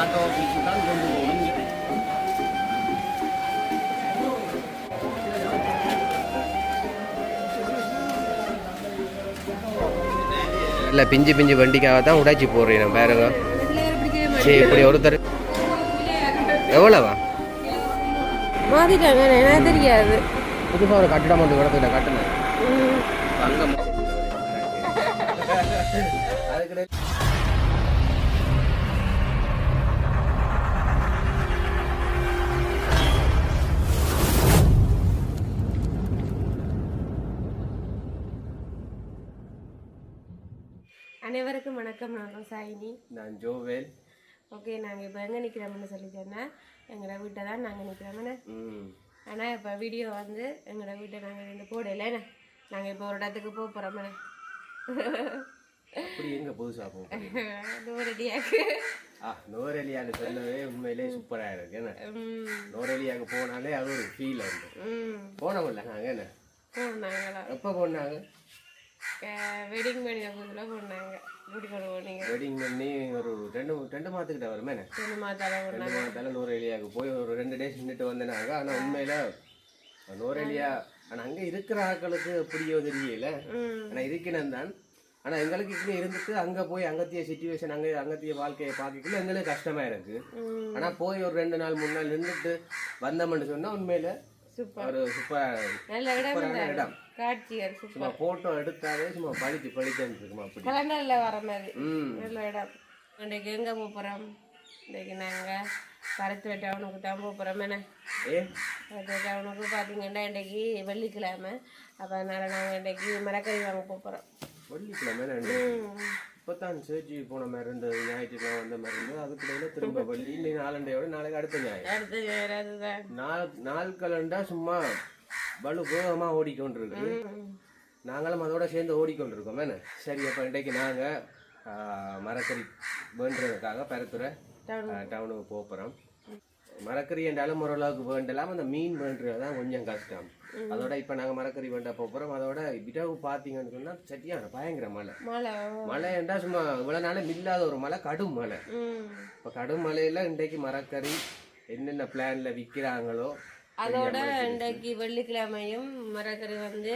Auto ஆஃபீஸுக்கு தான் கொண்டு போகணும் இல்லை பிஞ்சு பிஞ்சு வண்டிக்காக தான் உடைச்சி போடுறேன் பாருங்க. சரி இப்படி ஒருத்தர். எவ்வளோவா? மாத்திட்டாங்க எனக்கு தெரியாது. புதுசாக ஒரு கட்டிடம் வந்து கிடக்குல கட்டணும் அதுக்கு அனைவருக்கும் வணக்கம் நான் சாயினி. நான் ஜோவேல். ஓகே நாங்கள் இப்போ எங்கே நிற்கிறோம்னு சொல்லி சொன்னேன். எங்களோட வீட்டை தான் நாங்கள் நிற்கிறோம்னு ஆனால் இப்போ வீடியோ வந்து எங்களோட வீட்டை நாங்கள் ரெண்டு போடல நாங்கள் இப்போ ஒரு இடத்துக்கு போக போகிறோம்ண்ணே அப்படி எங்க புதுசாக போகும் ரெடியாக்கு ஆ நோரெலியான்னு சொன்னதே உண்மையிலே சூப்பராக இருக்கு என்ன? நோரெலியாவுக்கு போனாலே அது ஒரு ஃபீல் வந்து ம். போனோம்ல நாங்கள் என்ன? போனாங்களா எப்போ போனாங்க? வெட்டிங் பண்ணி போனாங்க. கூட்டி கொண்டு போனீங்க வெட்டிங் பண்ணி ஒரு ரெண்டு ரெண்டு மாதத்துக்கிட்ட வருமே ரெண்டு மாதால ஒரு ரெண்டு மாதத்தால நோரெலியாவுக்கு போய் ஒரு ரெண்டு டேஸ் நின்றுட்டு வந்தேனாங்க. ஆனால் உண்மையில நோரெலியா ஆனால் அங்கே இருக்கிற ஆட்களுக்கு எப்படியோ தெரியல. ஆனால் இருக்கணும் தான். ஆனால் எங்களுக்கு இப்படி இருந்துட்டு அங்கே போய் அங்கத்திய சுச்சுவேஷன் அங்கே அங்கத்திய வாழ்க்கையை பார்க்கல எங்களுக்கு கஷ்டமா இருக்கு. ம். ஆனால் போய் ஒரு ரெண்டு நாள் மூணு நாள் நின்றுட்டு வந்தோம்னு சொன்னா உண்மையில ஒரு சூப்பர் நல்ல இடம் காட்சியர் சும்மா போட்டோ எடுத்தாலே சும்மா படிச்சு படிச்சுன்னு இருக்குமா அப்படி. கலண்டர்ல வர மாதிரி. நல்ல இடம். இன்றைக்கு எங்கே போக போகிறோம் இன்றைக்கு நாங்கள் பருத்துவ டவுனுக்கு தான் போக போகிறோம் என்ன? ஏ? பருத்துவ டவுனுக்கு பார்த்தீங்கன்னா இன்றைக்கு வெள்ளிக்கிழமை. அப்போ அதனால் நாங்கள் இன்றைக்கு மரக்கறி வாங்க போக போகிறோம் வெள்ளிக்கிழமை இப்போத்தான் சேர்ச்சி போன மாதிரி இருந்தது ஞாயிற்றுக்கிழமை வந்த மாதிரி இருந்தது. அதுக்கிடையில திரும்ப வெள்ளி? இன்னைக்கு நாலண்டையோட நாளைக்கு அடுத்த ஞாயிறு. அதுதான். நாள் நாட்களண்டா சும்மா பலு வேகமாக ஓடிக்கொண்டிருக்கு நாங்களும் அதோட சேர்ந்து ஓடிக்கொண்டிருக்கோம். என்ன? சரி அப்போ இன்றைக்கு நாங்கள் மரக்கறி வேண்டுறதுக்காக பரத்துறை டவுனுக்கு. போக போகிறோம் மரக்கறி என்றாலும் ஓரளவுக்கு வேண்டலாம். அந்த மீன் வேண்டுறது தான் கொஞ்சம் கஷ்டம். அதோட இப்போ நாங்கள் மரக்கறி வேண்ட போகிறோம் அதோட விடவு பார்த்தீங்கன்னு சொன்னால் சரியான பயங்கர மழை. மழை என்றால் சும்மா இவ்வளோ நாளும் இல்லாத ஒரு மழை கடும் மழை. இப்போ கடும் மழையில் இன்றைக்கு மரக்கறி என்னென்ன பிளான்ல விற்கிறாங்களோ அதோட இன்றைக்கு வெள்ளிக்கிழமையும் மரக்கறி வந்து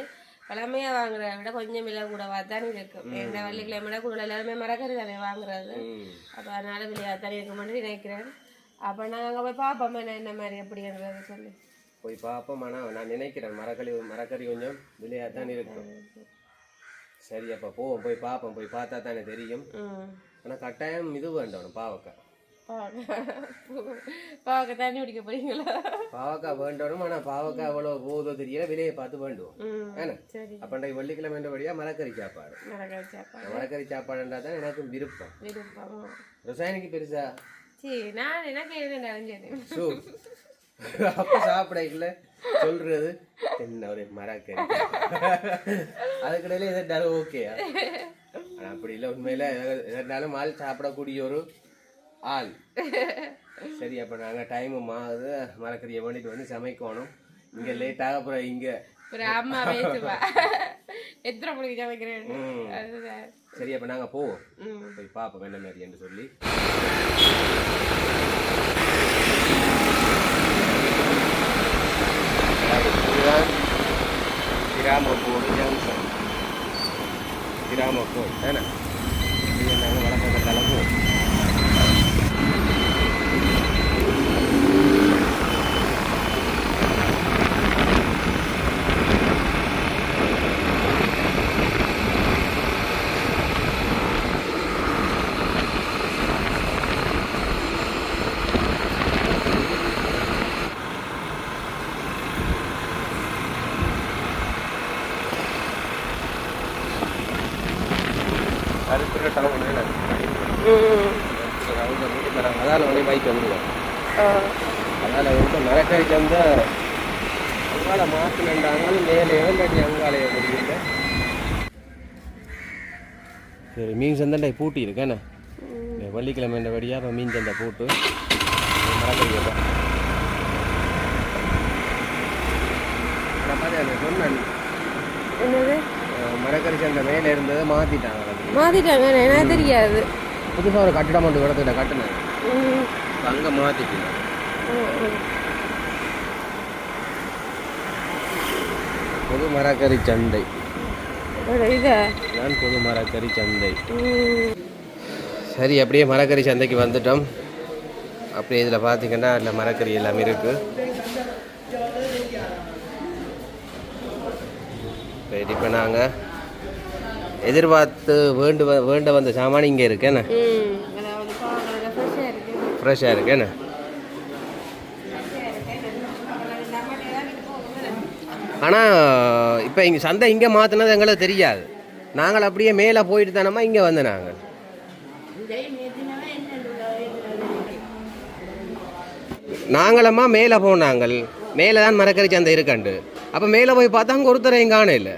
பழமையாக வாங்குறத விட கொஞ்சம் விலை கூடவா தான் இருக்கும் ஏன்னா வெள்ளிக்கிழமை கூட எல்லாருமே மரக்கறி தானே வாங்குறது. அப்போ அதனால விலையாக தான் இருக்க மாட்டேன் நினைக்கிறேன். அப்போ நாங்கள் அங்கே போய் பார்ப்போம் என்ன என்ன மாதிரி எப்படின்றது சொல்லி. போய் பார்ப்போம் ஆனால் நான் நினைக்கிறேன். மரக்கறி மரக்கறி கொஞ்சம் விலையாக தான் இருக்கும். சரி அப்போ போவோம் போய் பார்ப்போம் போய் பார்த்தா தானே தெரியும். ஆனால் கட்டாயம் இது வேண்டணும் பாவக்காய். பார்க்க தண்ணி குடிக்க போறீங்களா? பாவக்காய் வேண்டணும் ஆனால் பாவக்காய் எவ்வளோ போகுதோ தெரியல விலையை பார்த்து வேண்டுவோம். ஏன்னா அப்போ இன்றைக்கு மரக்கறி சாப்பாடு. மரக்கறி சாப்பாடு. மரக்கறி சாப்பாடுன்றா தான் எனக்கும் விருப்பம். விருப்பம் ரசாயனிக்கு பெருசா? சரி நான் எனக்கு சூ. அப்ப சாப்பிடல சொல்றது என்ன ஒரு மரக்கறி. அதுக்கிடையில எதாரு ஓகே அப்படி இல்லை உண்மையில எத- எதனாலும் ஆள் சாப்பிடக்கூடிய ஒரு ஆள். சரி அப்ப நாங்க டைம் மாறுது மரக்கறியை வேண்டிட்டு வந்து சமைக்கணும். இங்க லேட்டாக அப்புறம் இங்க. அம்மா எத்தனை மணிக்கு சமைக்கிறேன் சரி அப்ப நாங்க போவோம். போய் பார்ப்போம் என்ன மாதிரி என்று சொல்லி. Tiramo po diyan sa Tiramo po. Tana. Diyan na wala pa talaga. அங்கால மாற்றினாங்க மேலே இல்லாட்டி அங்காலைய முடியல சரி மீன் சந்தை பூட்டி இருக்கேண்ணே வெள்ளிக்கிழமை இந்த வழியாக இப்போ மீன் சந்தை போட்டு. பார்த்தேன் சொன்னேன் என்னது? மரக்கறி சந்தை மேலே இருந்ததை மாற்றிட்டாங்க அது மாத்திட்டாங்க எனக்கு தெரியாது. புதுசாக ஒரு கட்டிடம் ஒன்று இடத்துல கட்டினேன். அங்கே மாற்றிட்டு ம், ம். பொது மரக்கறி சந்தை. நான் பொது மரக்கறி சந்தை. சரி அப்படியே மரக்கறி சந்தைக்கு வந்துட்டோம். அப்படியே இதில் பார்த்தீங்கன்னா அதில் மரக்கறி எல்லாமே இருக்குது இப்போ நாங்கள் எதிர்பார்த்து வேண்டு வேண்ட வந்த சாமான் இங்கே இருக்கேண்ணே ஃப்ரெஷ்ஷாக இருக்கேண்ணே ஆனால் இப்போ இங்கே சந்தை இங்கே மாற்றினது எங்களுக்கு தெரியாது. நாங்கள் அப்படியே மேலே போயிட்டு தானம்மா இங்கே வந்து நாங்கள். நாங்களம்மா மேலே போனாங்கள். மேலே தான் மரக்கறி சந்தை இருக்காண்டு. அப்போ மேலே போய் பார்த்தா அங்கே ஒருத்தரையும் காணும் இல்லை.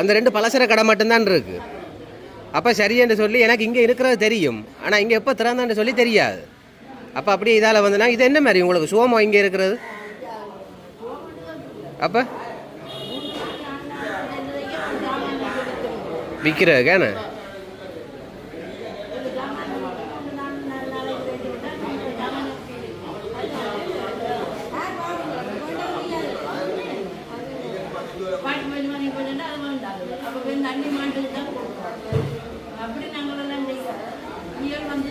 அந்த ரெண்டு பலசர கடை மட்டும்தான் இருக்கு. அப்போ சரியென்று சொல்லி எனக்கு இங்கே இருக்கிறது தெரியும். ஆனால் இங்கே எப்போ திறந்தான்னு சொல்லி தெரியாது. அப்போ அப்படியே இதால் வந்தனா இது என்ன மாதிரி உங்களுக்கு சோமம் இங்கே இருக்கிறது? அப்போ? விற்கிறதுக்கான அப்படி நாங்கள் எல்லாம் இயல் வந்து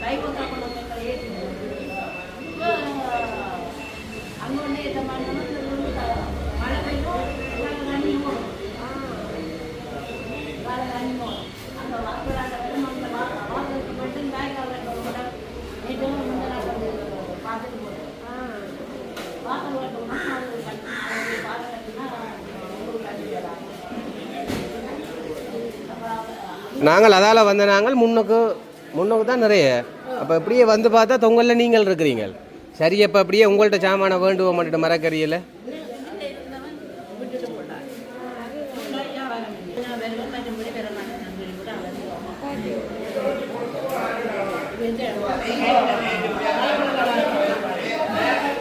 கைப்பற்றா கொண்டு அங்கே வந்து எந்த மாதிரி மழை பெய்யும் நாங்கள் தண்ணி போடும் வேலை தண்ணி போடும் அந்த வாக்கில் அந்த வெள்ளம் அந்த வாசலுக்கு போயிட்டு காய்க்கால் நேற்று முந்த நாள் வந்து பார்த்துட்டு போட்டோம் வாசல் ஓட்டணும்னா அது கட்டி பாதை கட்டினா உங்களுக்கு கட்டி நாங்கள் அதால் வந்த நாங்கள் முன்னுக்கு முன்னுக்கு தான் நிறைய. அப்போ இப்படியே வந்து பார்த்தா தொங்கலில் நீங்கள் இருக்கிறீங்க. சரி அப்போ அப்படியே உங்கள்கிட்ட சாமான வேண்டுவோம் மட்டும் மரக்கறியில்?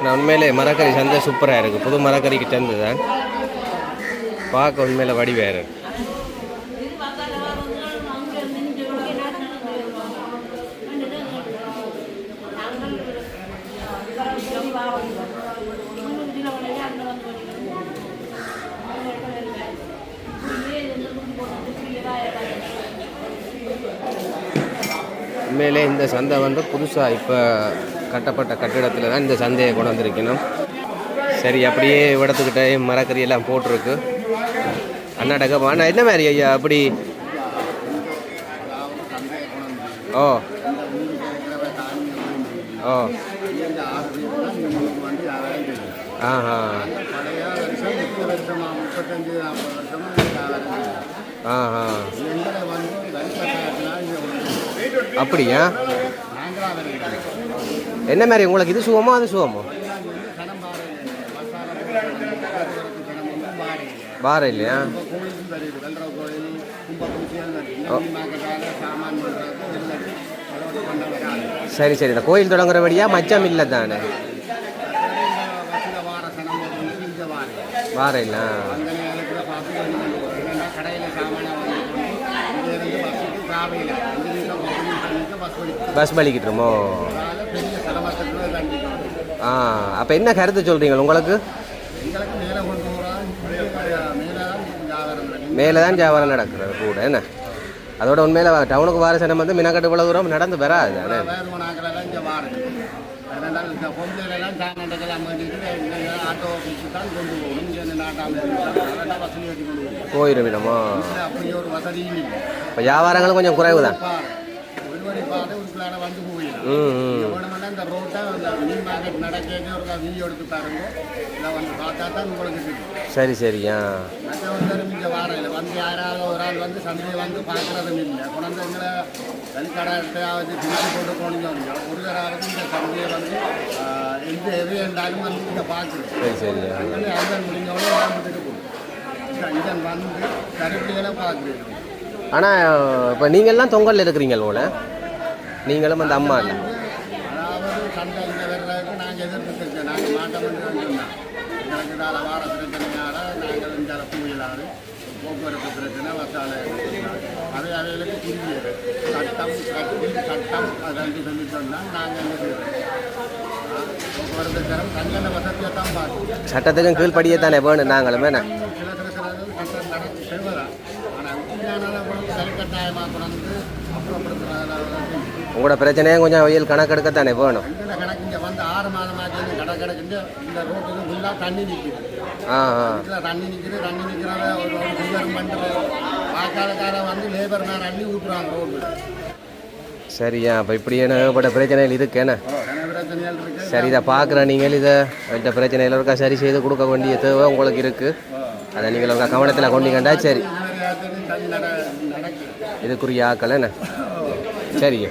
நான் உண்மையிலே மரக்கறி சந்தை சூப்பராக இருக்குது புது மரக்கறிக்கு சந்தை தான் பார்க்க உண்மையில் வடி உண்மையிலே இந்த சந்தை வந்து புதுசாக இப்போ கட்டப்பட்ட கட்டிடத்தில் தான் இந்த சந்தையை கொண்டு வந்திருக்கணும். சரி அப்படியே இடத்துக்கிட்ட மரக்கறி எல்லாம் போட்டிருக்கு அண்ணாடக்க அண்ணா என்ன மாதிரி ஐயா அப்படி? ஓ. ஓ. இந்த ஆறு அப்படியா? என்ன மாதிரி உங்களுக்கு இது சுகமோ அது சுகமோ? கணம் இல்லையா கோயில் இல்லை சரி சரி. இந்த கோயில் தொடங்குறபடியா மச்சம் இல்லை தானே? வார இல்லை கடையில் வாங்கி கொண்டு இங்கேருந்து பஸ்ஸுக்கு காவையில் அஞ்சு நிமிஷம் பத்து நிமிஷம் பஸ் பலிக்கிட்டுருமோ ஆ அப்போ என்ன கருத்து சொல்கிறீங்க உங்களுக்கு? மேலே தான் வியாபாரம் நடக்கிறது கூட என்ன? அதோட உண்மையில் டவுனுக்கு வார சனம் வந்து மினக்கட்டு இவ்வளோ தூரம் நடந்து வராது போயிடும் விடமோ இப்போ வியாபாரங்களும் கொஞ்சம் குறைவு தான் ஒரு பிள்ளாட வந்து போயிடும் வேணுமென்னா இந்த ரோட்டை இந்த மீன் மார்க்கெட் நடக்க ஒரு வீடியோ எடுத்து பாருங்க. இல்லை வந்து பார்த்தா தான் உங்களுக்கு தெரியும். சரி சரியா மற்றவர்களும் இங்கே வாரையில் வந்து யாராவது ஒரு ஆள் வந்து சந்தையை வந்து பார்க்குறதும் இல்லை. கொண்டாந்து எங்களை வெளிக்கடாவது திருச்சி போட்டு போனீங்க ஒருவராவது இந்த சந்தையை வந்து எந்த எது இருந்தாலும் வந்து இங்கே பார்க்குறோம் சரி சரியா அங்கே அதுதான் முடிஞ்சவொடனே ஆரம்பிச்சுட்டு போகும் இங்கே வந்து கருப்பிகளை பார்க்குறோம் ஆனால் இப்போ நீங்கள்லாம் தொங்கலில் இருக்கிறீங்க போல நீங்களும் அந்த அம்மா இல்லை? போக்குவரத்து பிரச்சனை வசாலை அது அவைகளுக்கு புரியுது சட்டம் சட்டம் அதன்று சொல்லி சொன்னால் நாங்கள் போக்குவரத்து தரம் தங்கன வசதியை தான் சட்டத்துக்கும் கீழ்ப்படியே வேணும் நாங்களும் என்ன சில சில சில இது சட்டம் நடந்து செய்வதான் ஆனால் உண்மையான கல்கட்டாயமாக கொண்டு அப்புறப்படுத்துறதுல உங்களோட பிரச்சனையும் கொஞ்சம் வெயில் கணக்கெடுக்கத்தானே வேணும். கணக்கு இங்கே வந்து ஆறு மாதமாக கடை கிடக்குங்க இந்த ரோட்டுக்கு ஃபுல்லாக தண்ணி நிற்குது ஆ தண்ணி நிற்குது தண்ணி நிற்கிறத ஒரு வந்து லேபர் அள்ளி ரோடு சரியா அப்போ இப்படி ஏகப்பட்ட பிரச்சனைகள் இருக்கு என்ன? சரி இதை பார்க்குற நீங்கள் இதை இந்த பிரச்சனைகள் இருக்கா? சரி செய்து கொடுக்க வேண்டிய தேவை உங்களுக்கு இருக்குது அதை நீங்கள் உங்கள் கவனத்தில் கொண்டீங்கண்டா சரி. இதுக்குரிய ஆக்கள் என்ன? சரிங்க.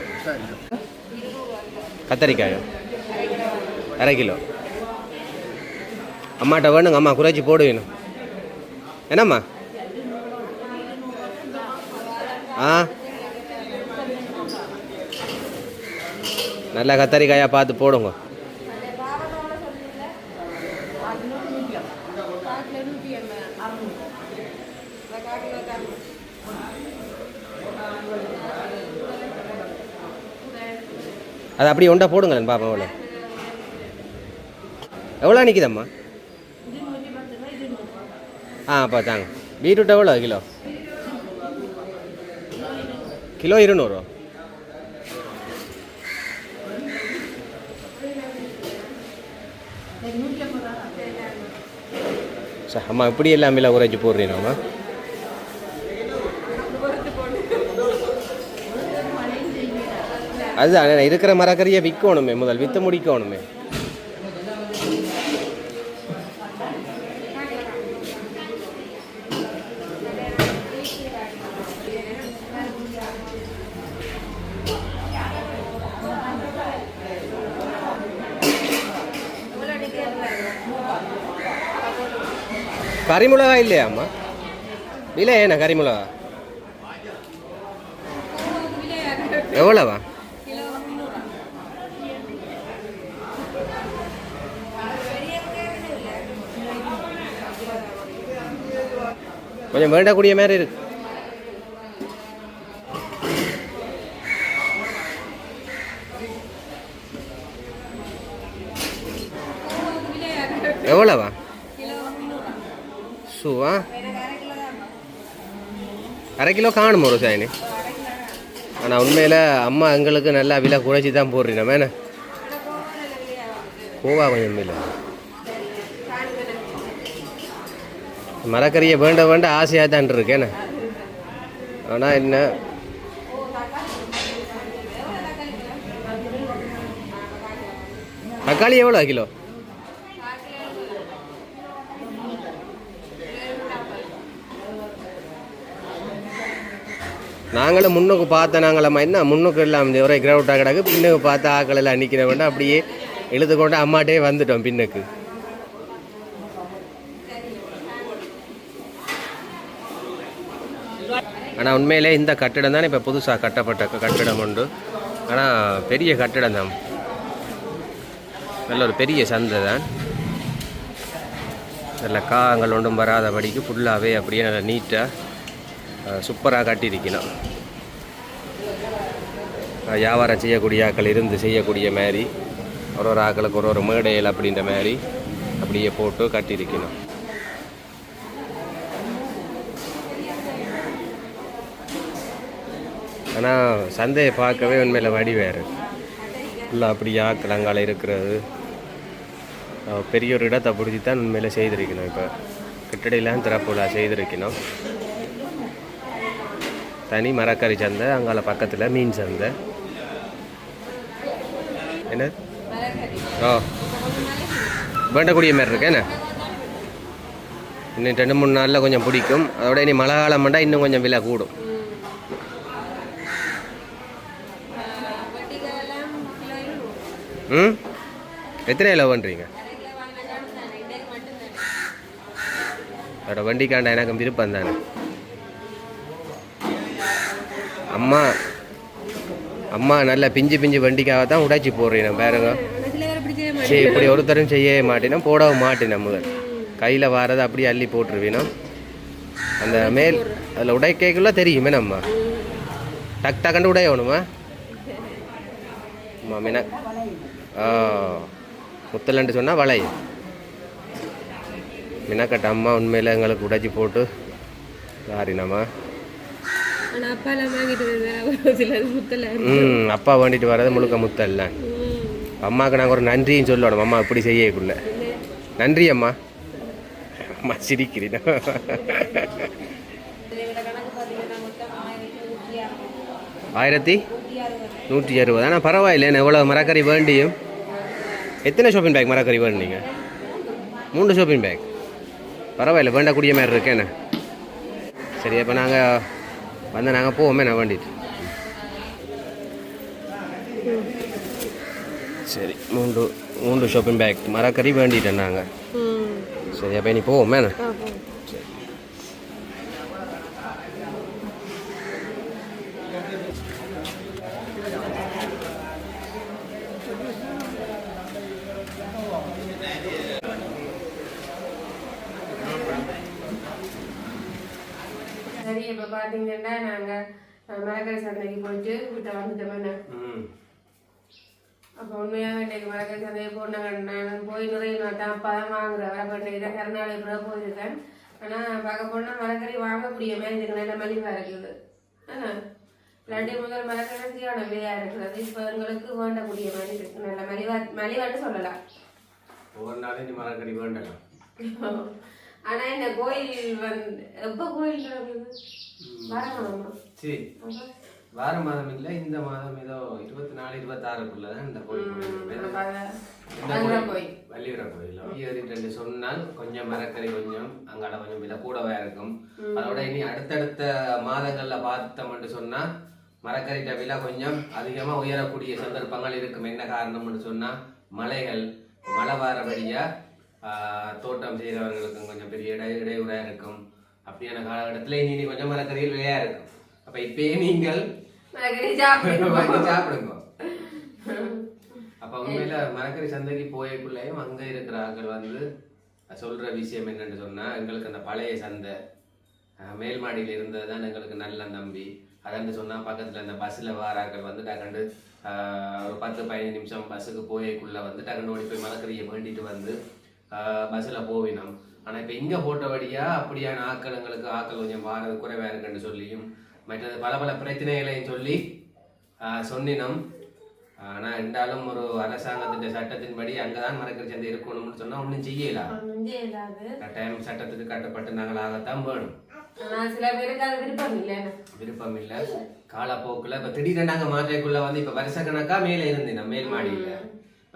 சரி அரை கிலோ. அம்மாட்ட வேணுங்க அம்மா குறைச்சி போடு வேணும் என்னம்மா? ஆ? நல்லா கத்தரிக்காயாக பார்த்து போடுங்க. அது அப்படியே ஒண்டா போடுங்களேன் பாப்பா அவ்வளோ எவ்வளோ நிற்கிதம்மா ஆ பார்த்தாங்க பீட்ரூட் எவ்வளோ? கிலோ. கிலோ இருநூறு? சரி அம்மா இப்படி எல்லாம் விலை குறைச்சி போடுறீங்கம்மா அதுதான் இருக்கிற மரக்கறியை விற்கணுமே முதல் விற்று முடிக்கணுமே. கறிமிளகா இல்லையா அம்மா? விலை என்ன கறிமிளகா? எவ்வளவா? கொஞ்சம் வேண்டக்கூடிய மாதிரி இருக்கு. எவ்வளவா? ஷூவா அரை கிலோ காணும் ஒரு சாயினி? ஆனால் உண்மையில் அம்மா எங்களுக்கு நல்லா விலை குறைச்சி தான் போடுறீங்க. நம்ம என்ன? கோவா கொஞ்சம் இல்லை. மரக்கறியை வேண்ட வேண்ட ஆசையாக தான் இருக்கேன்னு ஆனால் என்ன? தக்காளி எவ்வளோ கிலோ? நாங்களும் முன்னுக்கு பார்த்த நாங்களம்மா என்ன? முன்னுக்கு எல்லாம் ஒரே கிரவுட்டாக கிடக்கு பின்னுக்கு பார்த்து ஆக்கள் எல்லாம் நிற்கிற வேண்டாம் அப்படியே இழுத்து கொண்டு அம்மாட்டே வந்துட்டோம் பின்னுக்கு. ஆனால் உண்மையிலே இந்த கட்டிடம் தான் இப்போ புதுசாக கட்டப்பட்ட கட்டிடம் உண்டு. ஆனால் பெரிய கட்டிடம் தான். நல்ல ஒரு பெரிய சந்தை தான். நல்ல காங்கள் ஒன்றும் வராதபடிக்கு ஃபுல்லாகவே அப்படியே நல்லா நீட்டாக சூப்பராக கட்டியிருக்கணும். வியாபாரம் செய்யக்கூடிய ஆக்கள் இருந்து செய்யக்கூடிய மாதிரி ஒரு ஒரு ஆக்களுக்கு ஒரு ஒரு மேடையில் அப்படின்ற மாதிரி அப்படியே போட்டு கட்டியிருக்கணும். ஆனால் சந்தையை பார்க்கவே உண்மையில் வடி வேறு. ஃபுல்லாக அப்படி ஆக்கள் இருக்கிறது. பெரிய ஒரு இடத்தை பிடிச்சி தான் உண்மையில் செய்திருக்கணும் இப்போ. கிட்டடையெல்லாம் திறப்புலா செய்திருக்கணும். தனி மரக்கறி சந்தை அங்கால பக்கத்தில் மீன் சந்தை. என்ன? ஓ வேண்டக்கூடிய மாதிரி இருக்கு என்ன? இன்னும் ரெண்டு மூணு நாளில் கொஞ்சம் பிடிக்கும். அதோட இனி மழை காலம் பண்ணால் இன்னும் கொஞ்சம் விலை கூடும். ம்? எத்தனை லவ் பண்ணுறீங்க அதோட வண்டிக்காண்ட எனக்கு விருப்பம் தானே. அம்மா அம்மா நல்லா பிஞ்சு பிஞ்சு வண்டிக்காக தான் உடைச்சி போடுறேன் பாருங்க. சரி இப்படி ஒருத்தரும் செய்யவே மாட்டேனா போடவும் மாட்டேன் நம்ம கையில் வாரதை அப்படியே அள்ளி போட்டுருவீனோ? அந்த மேல் அதில் உடைக்கைக்குள்ளே தெரியுமே நம்ம. டக் டக்குன்னு உடையணுமா ஆமாம் மீனா முத்தலண்டு சொன்னால் வளை மினக்கட்ட அம்மா உண்மையில் எங்களுக்கு உடைச்சி போட்டு சாரினம்மா ம் அப்பா வேண்டிட்டு வர்றது முழுக்க முத்தல்ல. அம்மாவுக்கு நாங்கள் ஒரு நன்றியும் சொல்லணும். அம்மா இப்படி செய்யக்குள்ள. நன்றி அம்மா. அம்மா மொத்தம் ஆயிரத்தி நூற்றி அறுபது. ஆனால் பரவாயில்ல எவ்வளோ மரக்கறி வேண்டியும். எத்தனை ஷாப்பிங் பேக் மரக்கறி வேணுனீங்க மூணு ஷாப்பிங் பேக் பரவாயில்ல வேண்டக்கூடிய மாதிரி இருக்கேண்ணே சரி அப்போ நாங்கள் வந்து நாங்கள் போவோமே நான் வேண்டிட்டு. சரி மூன்று மூன்று ஷாப்பிங் பேக் மரக்கறி வேண்டிட்டேன் நாங்கள் சரி அப்போ நீ போவோமே. இப்போ பார்த்தீங்கன்னா நாங்கள் மரக்கறி சந்தைக்கு போயிட்டு கிட்ட வந்துட்டோமே ம். அப்போ உண்மையாக இன்றைக்கு மரக்கறி சந்தையை போனாங்க நான் போய் நிறைய நான் தான் தான் வாங்குறேன் வர கருநாள் கூட போயிருக்கேன். ஆனால் பார்க்க போனால் மரக்கறி வாங்கக்கூடிய மாதிரி இருக்கு நல்ல மலிவாக இருக்குது ஆனா இல்லாட்டி முதல் மரக்கறி சரியான விலையாக இருக்கிறது? இப்போ எங்களுக்கு வேண்டக்கூடிய மாதிரி இருக்கு நல்ல மலிவா மலிவான்னு சொல்லலாம். ஒவ்வொரு நாளும் நீ மரக்கறி வேண்டலாம். ஆனா இந்த கோயில் வந்து எப்போ கோயில் சரி. வார மாதம் இல்லை இந்த மாதம் ஏதோ இருபத்தி நாலு இருபத்தாறுக்குள்ள தான் இந்த கோயில் வள்ளியூர கோயில். ஏறிட்டு சொன்னால் கொஞ்சம் மரக்கறி கொஞ்சம் அங்கால கொஞ்சம் விலை கூடவா இருக்கும். அதோட இனி அடுத்தடுத்த மாதங்கள்ல பார்த்தோம்னு சொன்னா மரக்கறிட்ட விலை கொஞ்சம் அதிகமா உயரக்கூடிய சந்தர்ப்பங்கள் இருக்கும். என்ன காரணம்னு சொன்னா மலைகள் மழை வாரபடியா ஆஹ், தோட்டம் செய்கிறவர்களுக்கும் கொஞ்சம் பெரிய இடை இடையூறா இருக்கும். அப்படியான காலகட்டத்தில் இனி கொஞ்சம் மரக்கறிகள் விலையா இருக்கும். அப்ப இப்பயே நீங்கள் சாப்பிடுங்க. அப்ப உண்மையில மரக்கறி சந்தைக்கு போயக்குள்ளேயும் அங்க இருக்கிற ஆட்கள் வந்து சொல்ற விஷயம் என்னன்னு சொன்னா எங்களுக்கு அந்த பழைய சந்தை மேல் மாடியில் இருந்தது தான் எங்களுக்கு நல்ல நம்பி அதன்னு சொன்னா பக்கத்துல அந்த பஸ்ல வாராக்கள் வந்து டகண்டு ஒரு பத்து பதினஞ்சு நிமிஷம் பஸ்ஸுக்கு போயக்குள்ள வந்து டகண்டு ஓடி போய் மரக்கறியை வேண்டிட்டு வந்து பஸ்ஸில் போவினோம். ஆனா இப்ப இங்க போட்டபடியா அப்படியான ஆக்கள் எங்களுக்கு ஆக்கள் கொஞ்சம் வாரது குறைவா இருக்குன்னு சொல்லியும் மற்றது பல பல பிரச்சனைகளையும் சொல்லி சொன்னினோம். ஆனா இருந்தாலும் ஒரு அரசாங்கத்தின் சட்டத்தின்படி அங்கதான் மரக்கறி சந்தை இருக்கணும்னு சொன்னா ஒண்ணும் செய்யலாம் கட்டாயம் சட்டத்துக்கு கட்டப்பட்டு நாங்கள் ஆகத்தான் வேணும் விருப்பம் இல்லை. காலப்போக்குல இப்ப திடீரென்று நாங்க மாற்றைக்குள்ள வந்து இப்ப வருஷ கணக்கா மேல இருந்தேன் மேல் மாடியில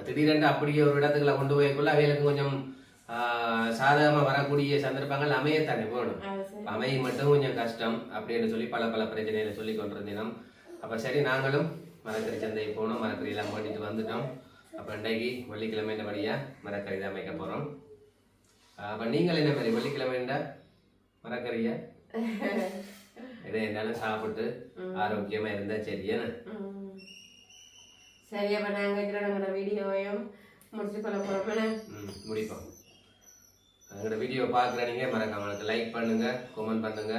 திடீரென்று அப்படியே ஒரு இடத்துக்குள்ள கொண்டு போய்க்குள்ள அவைகளுக்கு கொஞ்சம் ஆஹ், சாதகமா வரக்கூடிய சந்தர்ப்பங்கள் அமையத்தானே வேணும் அது சரி. அமைய மட்டும் கொஞ்சம் கஷ்டம் அப்படின்னு சொல்லி பல பல பிரச்சனைகளை சொல்லி கொண்டிருந்தோம் அப்ப சரி நாங்களும் மரக்கறி சந்தை போனோம். மரக்கறி எல்லாம் பண்ணிட்டு வந்துட்டோம். அப்ப இன்றைக்கு வெள்ளிக்கிழமை படியா மரக்கறி தான் அமைக்க போறோம். ஆஹ் அப்ப நீங்கள் என்ன மாதிரி வெள்ளிக்கிழமைண்டா மரக்கறியா? எதை இருந்தாலும் சாப்பிட்டு ஆரோக்கியமா இருந்தா சரியா ம். சரி அப்ப நாங்க இருக்கிற வீடியோவையும் முடிச்சு கொள்ள போறோம். ம் முடிப்போம். எங்களோட வீடியோ பார்க்குற நீங்க மறக்காம லைக் பண்ணுங்க கமெண்ட் பண்ணுங்க.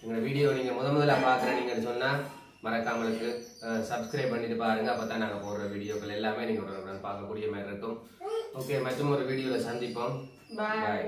எங்களோட வீடியோ நீங்க முத முதல்ல பார்க்குற நீங்கன்னு சொன்னா மறக்காமலுக்கு சப்ஸ்கிரைப் பண்ணிட்டு பாருங்க. அப்பதான் நாங்க போடுற வீடியோக்கள் எல்லாமே நீங்க உடனுக்குடன் பார்க்கக்கூடிய மாதிரி இருக்கும். ஓகே மற்றும் ஒரு வீடியோல சந்திப்போம். பாய்